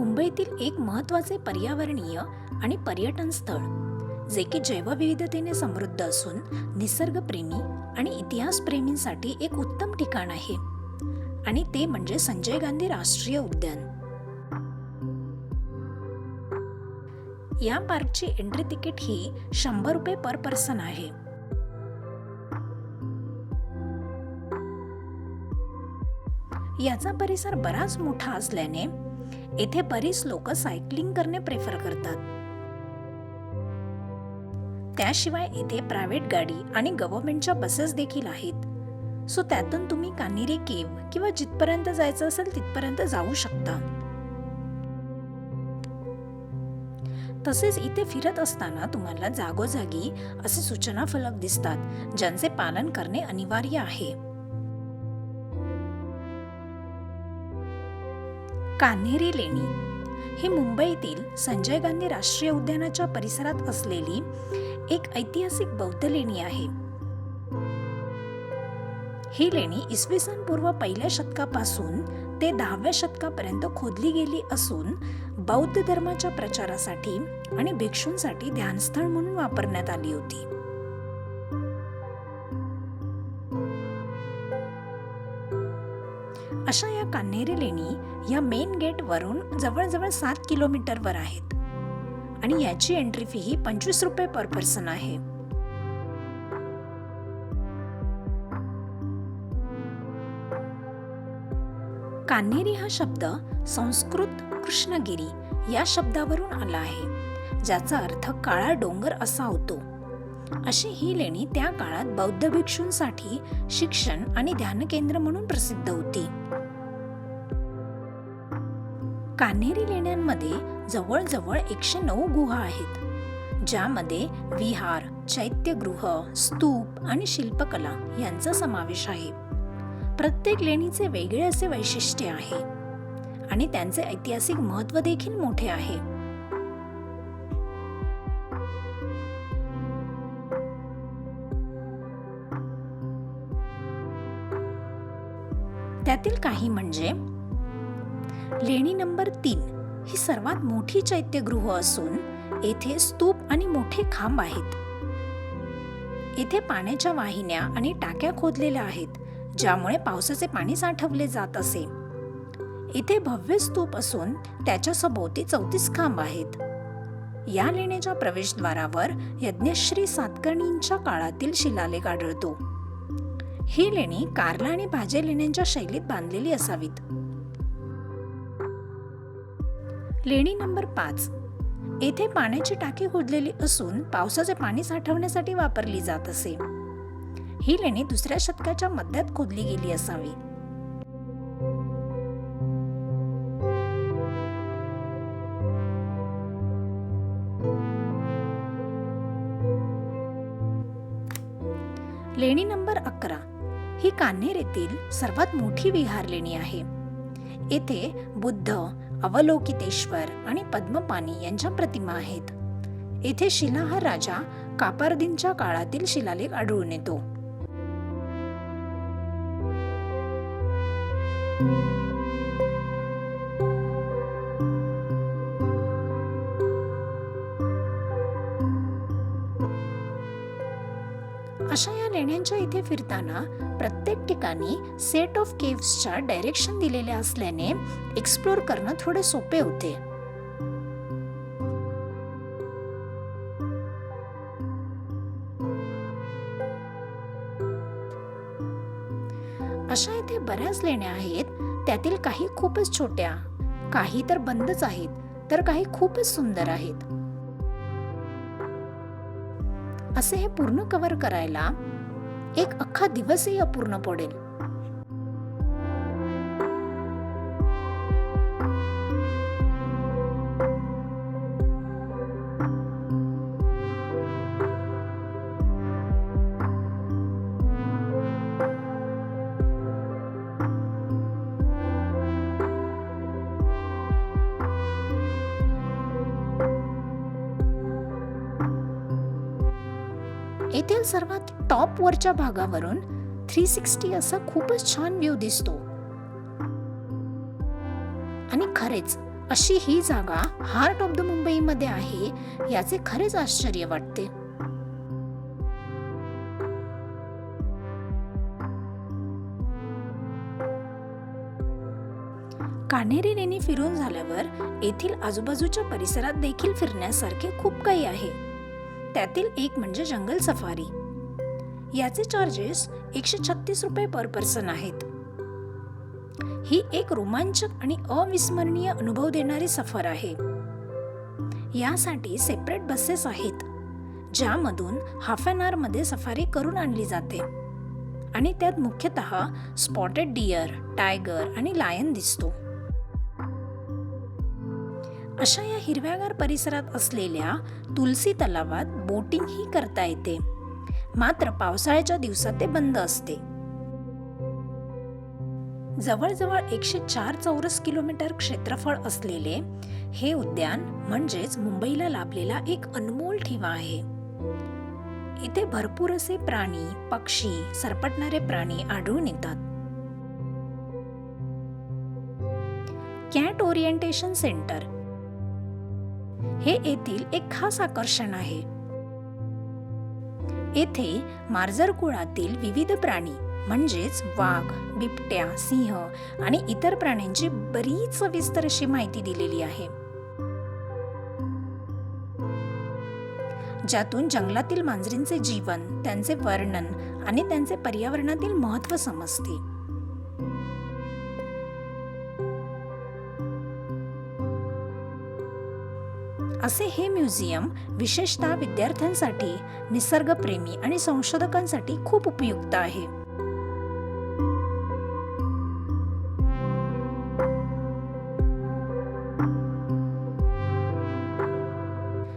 मुंबईतील एक महत्त्वाचे पर्यावरणीय आणि पर्यटन स्थळ जे की जैवविविधतेने समृद्ध असून निसर्गप्रेमी आणि इतिहासप्रेमींसाठी एक उत्तम ठिकाण आहे. आणि ते म्हणजे संजय गांधी राष्ट्रीय उद्यान. या पार्कची एंट्री तिकीट ही शंभर रुपये पर पर्सन आहे. याचा परिसर बराच मोठा असल्याने येथे बरीच लोक सायकलिंग करणे प्रेफर करतात. त्याशिवाय येथे प्रायव्हेट गाडी आणि गव्हर्नमेंटच्या बसेस देखील आहेत. सो त्यातून तुम्ही कान्हेरी केव किंवा जिथपर्यंत जायचं असेल तिथपर्यंत जाऊ शकता. तसेच इथे फिरत असताना तुम्हाला जागोजागी असे सूचना फलक दिसतात ज्यांचे पालन करणे अनिवार्य आहे. कान्हेरी लेणी. ही मुंबईतील संजय गांधी राष्ट्रीय उद्यानाच्या परिसरात असलेली एक ऐतिहासिक बौद्ध लेणी आहे. ही लेणी इसवी सन पूर्व पहिल्या शतकापासून ते दहाव्या शतकापर्यंत खोदली गेली असून बौद्ध धर्माच्या प्रचारासाठी आणि भिक्षूंसाठी ध्यानस्थळ म्हणून वापरण्यात आली होती. अशा या कान्हेरी लेणी या मेन गेट वरून जवळजवळ सात किलोमीटरवर आहेत. आणि याची एंट्री फी ही पंचवीस रुपये पर पर्सन आहे. कान्हेरी हा शब्द संस्कृत कृष्णगिरी या शब्दावरून आला आहे ज्याचा अर्थ काळा डोंगर असा होतो. अशी ही लेणी त्या काळात बौद्ध भिक्षूंसाठी शिक्षण आणि ध्यानकेंद्र म्हणून प्रसिद्ध होती. कान्हेरी लेण्यांमध्ये जवळजवळ एकशे नऊ गुहा आहेत ज्यामध्ये विहार चैत्यगृह स्तूप आणि शिल्पकला यांचा समावेश आहे. प्रत्येक लेणीचे वेगळे असे वैशिष्ट्य आहे आणि त्यांचे ऐतिहासिक महत्त्व देखील मोठे आहे. त्यातील काही म्हणजे लेणी नंबर तीन ही सर्वात मोठी चैत्यगृह असून येथे स्तूप आणि मोठे खांब आहेत. येथे पाण्याच्या वाहिन्या आणि टाक्या खोदलेल्या आहेत ज्यामुळे पावसाचे पाणी साठवले जात असे. इथे भव्य स्तूप असून त्याच्या सभोवती चौतीस खांब आहेत. या लेण्याच्या प्रवेशद्वारावर यज्ञश्री सातकर्णींच्या काळातील शिलालेख आढळतो. ही लेणी कारला आणि भाजे लेण्यांच्या शैलीत बांधलेली असावीत. लेणी नंबर पाच. येथे पाण्याची टाकी खोदलेली असून पावसाचे पाणी साठवण्यासाठी वापरली जात असे. ही लेणी दुसऱ्या शतकाच्या मध्यात खोदली गेली असावी. लेणी नंबर अकरा. ही कान्हेर येथील सर्वात मोठी विहार लेणी आहे. येथे बुद्ध अवलोकितेश्वर आणि पद्मपानी यांच्या प्रतिमा आहेत. येथे शिलाहार राजा कापारदीनच्या काळातील शिलालेख आढळून येतो. लेण्यांच्या इथे फिरताना प्रत्येक ठिकाणी सेट ऑफ केव्सच्या डायरेक्शन दिलेल्या असल्याने एक्सप्लोर करणं थोडे सोपे होते. अशा इथे बऱ्याच लेण्या आहेत त्यातील काही खूपच छोट्या काही तर बंदच आहेत तर काही खूपच सुंदर आहेत. असे हे पूर्ण कव्हर करायला एक अख्खा दिवसही अपूर्ण पडेल. त्यातील सर्वात टॉप वरच्या भागावरून थ्री सिक्स्टी असा खूपच छान व्ह्यू दिसतो. आणि खरेच अशी ही जागा हार्ट ऑफ द मुंबईमध्ये आहे याचे खरेच आश्चर्य वाटते. कान्हेरी लेणी फिरून झाल्यावर येथील आजूबाजूच्या परिसरात देखील फिरण्यासारखे खूप काही आहे. त्यातील एक म्हणजे जंगल सफारी. याचे चार्जेस एकशे छत्तीस रुपये पर पर्सन आहेत. ही एक रोमांचक आणि अविस्मरणीय अनुभव देणारी सफर आहे. यासाठी सेपरेट बसेस आहेत ज्यामधून हाफ अन आवरमध्ये सफारी करून आणली जाते. आणि त्यात मुख्यतः स्पॉटेड डियर टायगर आणि लायन दिसतो. अशा या हिरव्यागार परिसरात असलेल्या तुलसी तलावात बोटिंगही करता येते. मात्र पावसाळ्याच्या दिवसात ते बंद असते. जवळजवळ एकशे चार चौरस किलोमीटर क्षेत्रफळ असलेले हे उद्यान म्हणजेच मुंबईला लाभलेला एक अनमोल ठेवा आहे. इथे भरपूर असे प्राणी पक्षी सरपटणारे प्राणी आढळून येतात. कॅट ओरिएंटेशन सेंटर हे येथील एक खास आकर्षण आहे. येथे मार्जर कुळातील विविध प्राणी म्हणजेच वाघ बिबट्या सिंह आणि इतर प्राण्यांची बरीच सविस्तर अशी माहिती दिलेली आहे. ज्यातून जंगलातील मांजरींचे जीवन त्यांचे वर्णन आणि त्यांचे पर्यावरणातील महत्त्व समजते. असे हे म्युझियम विशेषतः विद्यार्थ्यांसाठी निसर्गप्रेमी आणि संशोधकांसाठी खूप उपयुक्त आहे.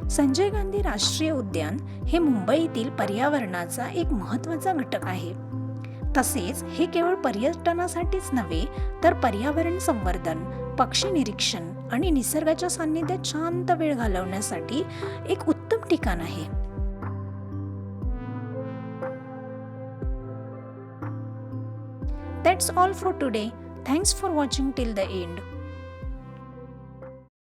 संजय गांधी राष्ट्रीय उद्यान हे मुंबईतील पर्यावरणाचा एक महत्त्वाचा घटक आहे. तसेच हे केवळ पर्यटनासाठीच नव्हे तर पर्यावरण संवर्धन पक्षी निरीक्षण आणि निसर्गाच्या सान्निध्यात शांत वेळ घालवण्यासाठी एक उत्तम ठिकाण आहे. That's all for today thanks for watching till the end